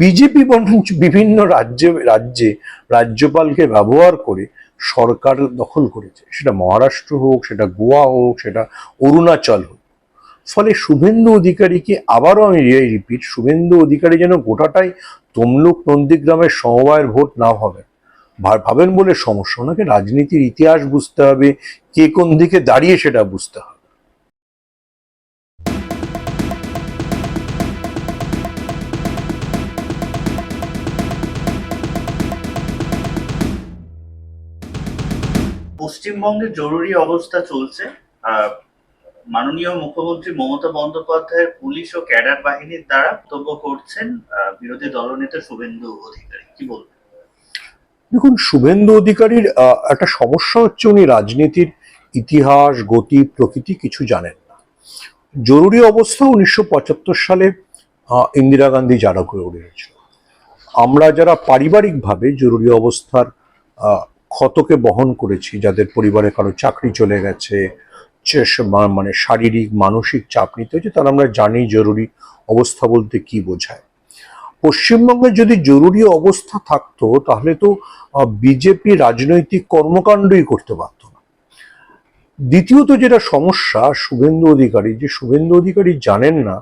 BJP বরঞ্চ বিভিন্ন রাজ্যে রাজ্যে রাজ্যপালকে ব্যবহার করে সরকার দখল করেছে। সেটা মহারাষ্ট্র হোক, সেটা গোয়া হোক, সেটা অরুণাচল হোক। ফলে শুভেন্দু অধিকারীকে আবারও আমি রিপিট, শুভেন্দু অধিকারী যেন গোটাটাই তমলুক নন্দীগ্রামের সমবায়ের ভোট না হবে। ভাবেন বলে সমস্যা। ওনাকে রাজনীতির ইতিহাস বুঝতে হবে, কে কোন দিকে দাঁড়িয়ে সেটা বুঝতে হবে। পশ্চিমবঙ্গে জরুরি অবস্থা চলছে। মাননীয় মুখ্যমন্ত্রী মমতা বন্দ্যোপাধ্যায়ের পুলিশ ও ক্যাডার বাহিনীর দ্বারা বক্তব্য করছেন বিরোধী দলনেতা শুভেন্দু অধিকারী। কি বলবেন? দেখুন, শুভেন্দু অধিকারীর একটা সমস্যা হচ্ছে উনি রাজনীতির ইতিহাস, গতি, প্রকৃতি কিছু জানেন না। জরুরি অবস্থা উনিশশো পঁচাত্তর সালে ইন্দিরা গান্ধী জারা করে উঠেছিল। আমরা যারা পারিবারিকভাবে জরুরি অবস্থার ক্ষতকে বহন করেছি, যাদের পরিবারে কারও চাকরি চলে গেছে মানে শারীরিক, মানসিক চাপ নিতে হচ্ছে তাহলে আমরা জানি জরুরি অবস্থা বলতে কি বোঝায়। পশ্চিমবঙ্গে যদি জরুরি অবস্থা থাকতো, তাহলে তো বিজেপি রাজনৈতিক কর্মকাণ্ডই করতে পারত না। দ্বিতীয়ত যেটা সমস্যা, শুভেন্দু অধিকারী, যে শুভেন্দু অধিকারী জানেন না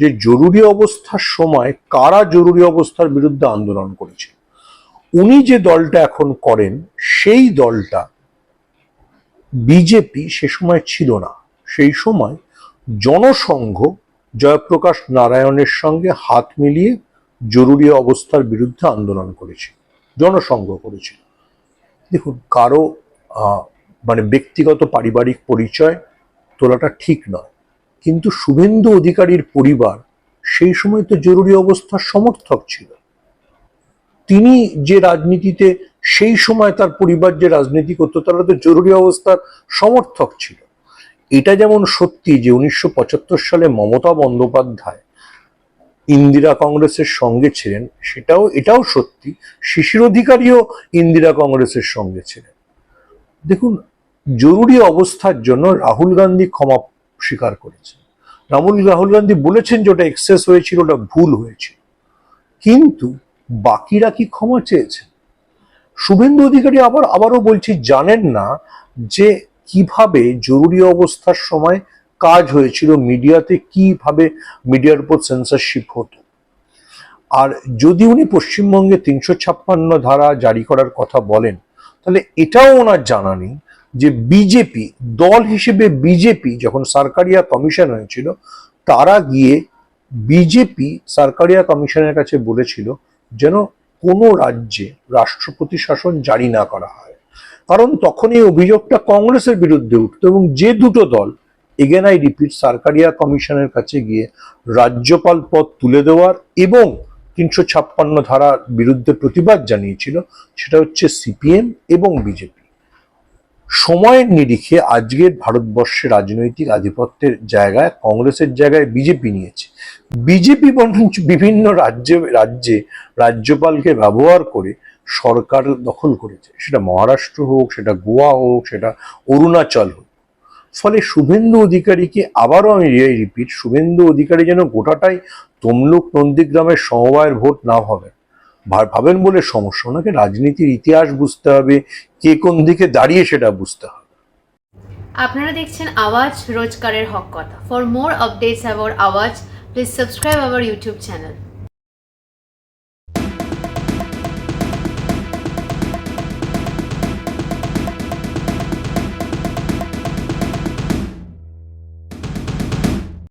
যে জরুরি অবস্থার সময় কারা জরুরি অবস্থার বিরুদ্ধে আন্দোলন করেছে। উনি যে দলটা এখন করেন, সেই দলটা বিজেপি সে সময় ছিল না। সেই সময় জনসংঘ জয়প্রকাশ নারায়ণের সঙ্গে হাত মিলিয়ে জরুরি অবস্থার বিরুদ্ধে আন্দোলন করেছিল, জনসংঘ করেছিল। দেখুন, কারও মানে ব্যক্তিগত পারিবারিক পরিচয় তোলাটা ঠিক নয়, কিন্তু শুভেন্দু অধিকারীর পরিবার সেই সময় তো জরুরি অবস্থার সমর্থক ছিল। তিনি যে রাজনীতিতে সেই সময় তার পরিবার যে রাজনীতি করতো, তারা তো জরুরি অবস্থার সমর্থক ছিল। এটা যেমন সত্যি যে উনিশশো পঁচাত্তর সালে মমতা বন্দ্যোপাধ্যায় ইন্দিরা কংগ্রেসের সঙ্গে ছিলেন, সেটাও, এটাও সত্যি, শিশির অধিকারীও ইন্দিরা কংগ্রেসের সঙ্গে ছিলেন। দেখুন, জরুরি অবস্থার জন্য রাহুল গান্ধী ক্ষমা স্বীকার করেছেন। রাহুল রাহুল গান্ধী বলেছেন যে ওটা এক্সেস হয়েছিল, ওটা ভুল হয়েছিল কিন্তু বাকিরা কি ক্ষমা চেয়েছেন শুভেন্দু অধিকারী আবার, আবারও বলছি, জানেন না যে কীভাবে জরুরি অবস্থার সময় কাজ হয়েছিল, মিডিয়াতে কীভাবে মিডিয়ার উপর সেন্সরশিপ হতো। আর যদি উনি পশ্চিমবঙ্গে তিনশো ছাপ্পান্ন ধারা জারি করার কথা বলেন, তাহলে এটাও ওনার জানা নেই যে বিজেপি, দল হিসেবে বিজেপি যখন সরকারিয়া কমিশন হয়েছিল, তারা গিয়ে বিজেপি সরকারিয়া কমিশনের কাছে বলেছিল যেন কোনো রাজ্যে রাষ্ট্রপতি শাসন জারি না করা হয়। কারণ তখন এই অভিযোগটা কংগ্রেসের বিরুদ্ধে উঠত এবং যে দুটো দল এগেন আই রিপিট সরকারিয়া কমিশনের কাছে গিয়ে রাজ্যপাল পদ তুলে দেওয়ার এবং তিনশো ছাপ্পান্ন ধারার বিরুদ্ধে প্রতিবাদ জানিয়েছিল, সেটা হচ্ছে সিপিএম এবং বিজেপি। সময়ের নিরিখে আজকের ভারতবর্ষের রাজনৈতিক আধিপত্যের জায়গায়, কংগ্রেসের জায়গায় বিজেপি নিয়েছে। বিজেপি বরঞ্চ বিভিন্ন রাজ্যে রাজ্যে রাজ্যপালকে ব্যবহার করে সরকার দখল করেছে। সেটা মহারাষ্ট্র হোক, সেটা গোয়া হোক, সেটা অরুণাচল হোক। ফলে শুভেন্দু অধিকারীকে আবারও আমি রিপিট, শুভেন্দু অধিকারী যেন গোটাটাই তমলুক নন্দীগ্রামের সমবায়ের ভোট না হবে। ভাবেন বলে সমস্যা ওনাকে রাজনীতির ইতিহাস বুঝতে হবে, কে কোন দিকে দাঁড়িয়ে সেটা বুঝতে হবে। আপনারা দেখছেন আওয়াজ রোজকারের হক কথা। For more updates about Awaaz please subscribe our YouTube channel